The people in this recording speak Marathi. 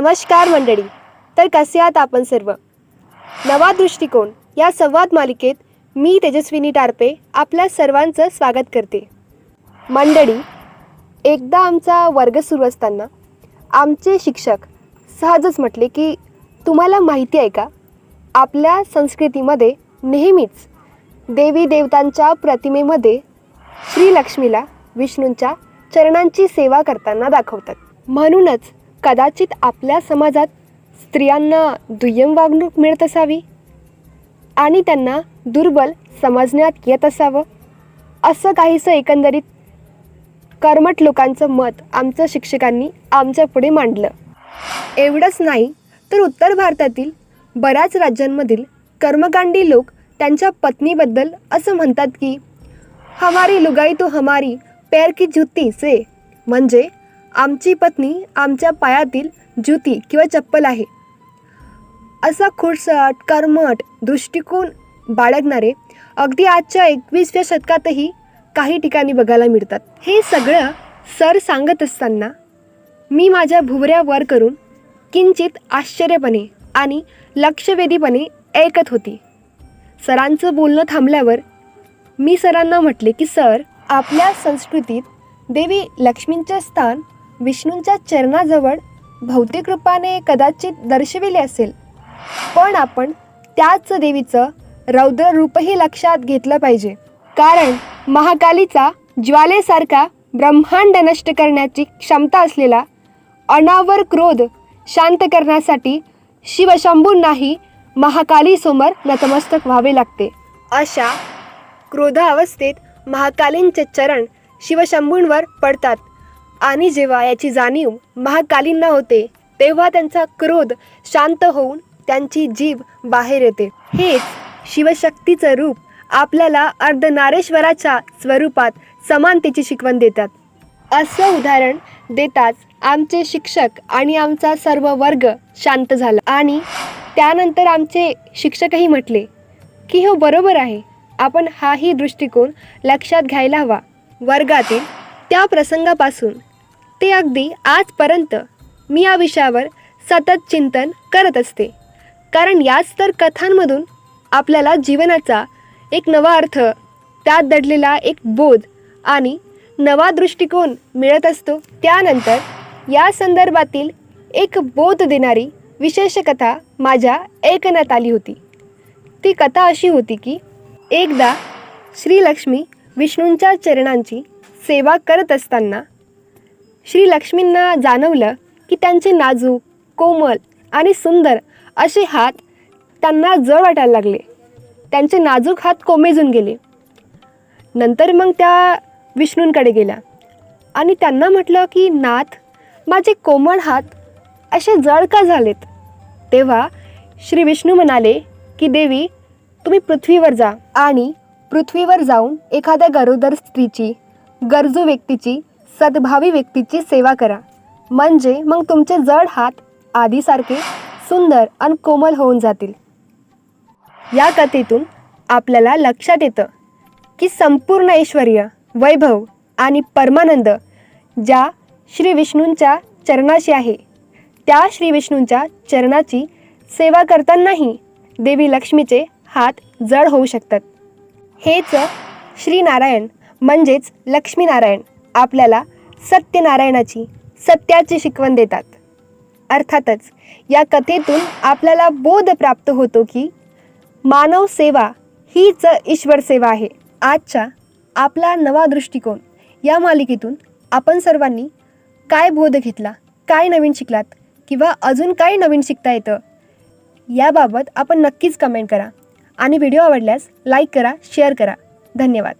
नमस्कार मंडळी. तर कसे आहात आपण सर्व? नवा दृष्टिकोन या संवाद मालिकेत मी तेजस्विनी टारपे आपल्या सर्वांचं स्वागत करते. मंडळी एकदा आमचा वर्ग सुरू असताना आमचे शिक्षक सहजच म्हटले की तुम्हाला माहिती आहे का? आपल्या संस्कृतीमध्ये नेहमीच देवी देवतांच्या प्रतिमेमध्ये श्रीलक्ष्मीला विष्णूंच्या चरणांची सेवा करताना दाखवतात. म्हणूनच कदाचित आपल्या समाजात स्त्रियांना दुय्यम वागणूक मिळत असावी? आणि त्यांना दुर्बल समजण्यात येत असावं? असं काहीसं एकंदरीत कर्मठ लोकांचं मत आमच्या शिक्षकांनी आमच्या पुढे मांडलं. एवढंच नाही तर उत्तर भारतातील बऱ्याच राज्यांमधील कर्मकांडी लोक त्यांच्या पत्नीबद्दल असं म्हणतात की हमारी लुगाई तो हमारी पैर की जुत्ती से म्हणजे आमची पत्नी आमच्या पायातील ज्युती किंवा चप्पल आहे. असा खुडसट कर्मट दृष्टिकोन बाळगणारे अगदी आजच्या एकवीसव्या शतकातही काही ठिकाणी बघायला मिळतात. हे सगळं सर सांगत असताना मी माझ्या भुवऱ्या वर करून किंचित आश्चर्यपणे आणि लक्षवेधीपणे ऐकत होती. सरांचं बोलणं थांबल्यावर मी सरांना म्हटले की सर आपल्या संस्कृतीत देवी लक्ष्मींचे स्थान विष्णूंच्या चरणाजवळ भौतिक रूपाने कदाचित दर्शविले असेल. पण आपण त्याच देवीचं रौद्र रूपही लक्षात घेतलं पाहिजे. कारण महाकालीचा ज्वालेसारखा ब्रह्मांड नष्ट करण्याची क्षमता असलेला अनावर क्रोध शांत करण्यासाठी शिवशंभूंनाही महाकालीसमोर नतमस्तक व्हावे लागते. अशा क्रोधावस्थेत महाकालींचे चरण शिवशंभूंवर पडतात. आणि जेव्हा याची जाणीव महाकालींना होते तेव्हा त्यांचा क्रोध शांत होऊन त्यांची जीभ बाहेर येते. हेच शिवशक्तीचं रूप आपल्याला अर्धनारेश्वराच्या स्वरूपात समानतेची शिकवण देतात. असं उदाहरण देताच आमचे शिक्षक आणि आमचा सर्व वर्ग शांत झाला आणि त्यानंतर आमचे शिक्षकही म्हटले की हो बरोबर आहे. आपण हाही दृष्टिकोन लक्षात घ्यायला हवा. वर्गातील त्या प्रसंगापासून ते अगदी आजपर्यंत मी या विषयावर सतत चिंतन करत असते. कारण याच तर कथांमधून आपल्याला जीवनाचा एक नवा अर्थ त्यात दडलेला एक बोध आणि नवा दृष्टिकोन मिळत असतो. त्यानंतर या संदर्भातील एक बोध देणारी विशेष कथा माझ्या ऐकण्यात आली होती. ती कथा अशी होती की एकदा श्रीलक्ष्मी विष्णूंच्या चरणांची सेवा करत असताना श्रीलक्ष्मींना जाणवलं की त्यांचे नाजूक कोमल आणि सुंदर असे हात त्यांना जड वाटायला लागले. त्यांचे नाजूक हात कोमेजून गेले. नंतर मग त्या विष्णूंकडे गेल्या आणि त्यांना म्हटलं की नाथ माझे कोमळ हात असे जड का झालेत? तेव्हा श्री विष्णू म्हणाले की देवी तुम्ही पृथ्वीवर जा आणि पृथ्वीवर जाऊन एखाद्या गरोदर स्त्रीची गरजू व्यक्तीची सद्भावी व्यक्तीची सेवा करा. म्हणजे मग तुमचे जड हात आधीसारखे सुंदर आणि कोमल होऊन जातील. या कथेतून आपल्याला लक्षात येतं की संपूर्ण ऐश्वर्य वैभव आणि परमानंद ज्या श्री विष्णूंच्या चरणाशी आहे त्या श्री विष्णूंच्या चरणाची सेवा करतानाही देवी लक्ष्मीचे हात जड होऊ शकतात. हेच श्रीनारायण म्हणजेच लक्ष्मीनारायण आपल्याला सत्यनारायणाची सत्याची शिकवण देतात. अर्थातच या कथेतून आपल्याला बोध प्राप्त होतो की मानव सेवा हीच ईश्वर सेवा आहे. आजच्या आपला नवा दृष्टिकोन या मालिकेतून आपण सर्वांनी काय बोध घेतला काय नवीन शिकलात किंवा अजून काय नवीन शिकता येतं याबाबत आपण नक्कीच कमेंट करा. आणि व्हिडिओ आवडल्यास लाईक करा शेअर करा. धन्यवाद.